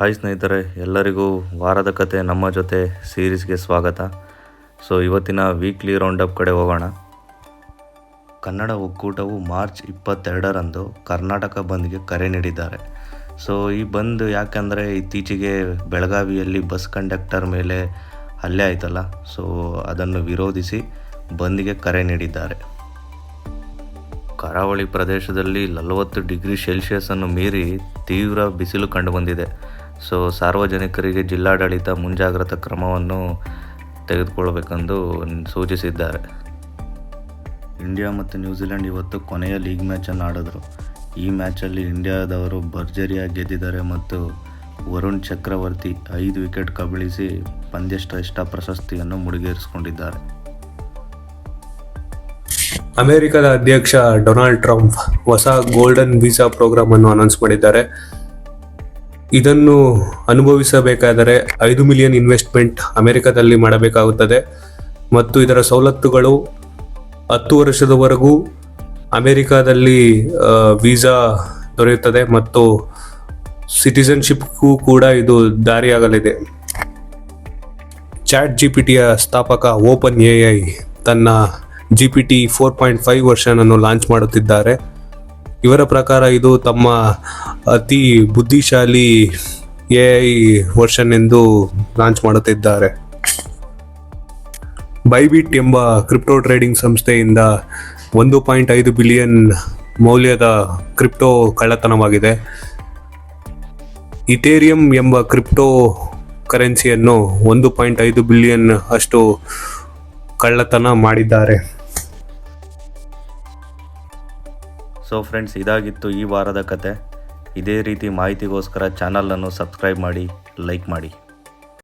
Hi ಸ್ನೇಹಿತರೆ, ಎಲ್ಲರಿಗೂ ವಾರದ ಕತೆ ನಮ್ಮ ಜೊತೆ ಸೀರೀಸ್ಗೆ ಸ್ವಾಗತ. ಸೊ ಇವತ್ತಿನ ವೀಕ್ಲಿ ರೌಂಡಪ್ ಕಡೆ ಹೋಗೋಣ. ಕನ್ನಡ ಒಕ್ಕೂಟವು ಮಾರ್ಚ್ ಇಪ್ಪತ್ತೆರಡರಂದು ಕರ್ನಾಟಕ ಬಂದ್ಗೆ ಕರೆ ನೀಡಿದ್ದಾರೆ. ಸೊ ಈ ಬಂದ್ ಯಾಕೆಂದರೆ ಇತ್ತೀಚೆಗೆ ಬೆಳಗಾವಿಯಲ್ಲಿ ಬಸ್ ಕಂಡಕ್ಟರ್ ಮೇಲೆ ಹಲ್ಲೆ ಆಯ್ತಲ್ಲ ಸೊ ಅದನ್ನು ವಿರೋಧಿಸಿ ಬಂದ್ಗೆ ಕರೆ ನೀಡಿದ್ದಾರೆ. ಕರಾವಳಿ ಪ್ರದೇಶದಲ್ಲಿ ನಲವತ್ತು ಡಿಗ್ರಿ ಸೆಲ್ಸಿಯಸ್ ಅನ್ನು ಮೀರಿ ತೀವ್ರ ಬಿಸಿಲು ಕಂಡುಬಂದಿದೆ. ಸೊ ಸಾರ್ವಜನಿಕರಿಗೆ ಜಿಲ್ಲಾಡಳಿತ ಮುಂಜಾಗ್ರತಾ ಕ್ರಮವನ್ನು ತೆಗೆದುಕೊಳ್ಳಬೇಕೆಂದು ಸೂಚಿಸಿದ್ದಾರೆ. ಇಂಡಿಯಾ ಮತ್ತು ನ್ಯೂಜಿಲೆಂಡ್ ಇವತ್ತು ಕೊನೆಯ ಲೀಗ್ ಮ್ಯಾಚನ್ನು ಆಡಿದ್ರು. ಈ ಮ್ಯಾಚಲ್ಲಿ ಇಂಡಿಯಾದವರು ಭರ್ಜರಿಯಾಗಿ ಗೆದ್ದಿದ್ದಾರೆ ಮತ್ತು ವರುಣ್ ಚಕ್ರವರ್ತಿ ಐದು ವಿಕೆಟ್ ಕಬಳಿಸಿ ಪಂದ್ಯಶ್ರೇಷ್ಠ ಪ್ರಶಸ್ತಿಯನ್ನು ಮುಡಿಗೇರಿಸಿಕೊಂಡಿದ್ದಾರೆ. ಅಮೆರಿಕದ ಅಧ್ಯಕ್ಷ ಡೊನಾಲ್ಡ್ ಟ್ರಂಪ್ ಹೊಸ ಗೋಲ್ಡನ್ ವೀಸಾ ಪ್ರೋಗ್ರಾಮ್ ಅನ್ನು ಅನೌನ್ಸ್ ಮಾಡಿದ್ದಾರೆ. ಇದನ್ನು ಅನುಭವಿಸಬೇಕಾದರೆ ಐದು ಮಿಲಿಯನ್ ಇನ್ವೆಸ್ಟ್ಮೆಂಟ್ ಅಮೆರಿಕದಲ್ಲಿ ಮಾಡಬೇಕಾಗುತ್ತದೆ ಮತ್ತು ಇದರ ಸವಲತ್ತುಗಳು ಹತ್ತು ವರ್ಷದವರೆಗೂ ಅಮೆರಿಕಾದಲ್ಲಿ ವೀಸಾ ದೊರೆಯುತ್ತದೆ ಮತ್ತು ಸಿಟಿಸನ್ಶಿಪ್ಗೂ ಕೂಡ ಇದು ದಾರಿಯಾಗಲಿದೆ. ಚಾಟ್ ಜಿ ಪಿ ಟಿಯ ಸ್ಥಾಪಕ ಓಪನ್ ಎ ಐ ತನ್ನ G P T four point five ವರ್ಷನನ್ನು launch ಮಾಡುತ್ತಿದ್ದಾರೆ. ಇವರ ಪ್ರಕಾರ ಇದು ತಮ್ಮ ಅತಿ ಬುದ್ಧಿಶಾಲಿ ಎ ಐ ವರ್ಷನ್ ಎಂದು ಲಾಂಚ್ ಮಾಡುತ್ತಿದ್ದಾರೆ. ಬೈಬಿಟ್ ಎಂಬ ಕ್ರಿಪ್ಟೋ ಟ್ರೇಡಿಂಗ್ ಸಂಸ್ಥೆಯಿಂದ ಒಂದು ಪಾಯಿಂಟ್ ಐದು ಬಿಲಿಯನ್ ಮೌಲ್ಯದ ಕ್ರಿಪ್ಟೋ ಕಳ್ಳತನವಾಗಿದೆ. ಇಥೇರಿಯಂ ಎಂಬ ಕ್ರಿಪ್ಟೋ ಕರೆನ್ಸಿಯನ್ನು ಒಂದು ಪಾಯಿಂಟ್ ಐದು ಬಿಲಿಯನ್ ಅಷ್ಟು ಕಳ್ಳತನ ಮಾಡಿದ್ದಾರೆ. ಸೊ ಫ್ರೆಂಡ್ಸ್ ಇದಾಗಿತ್ತು ಈ ವಾರದ ಕತೆ. ಇದೇ ರೀತಿ ಮಾಹಿತಿಗೋಸ್ಕರ ಚಾನಲನ್ನು ಸಬ್ಸ್ಕ್ರೈಬ್ ಮಾಡಿ ಲೈಕ್ ಮಾಡಿ.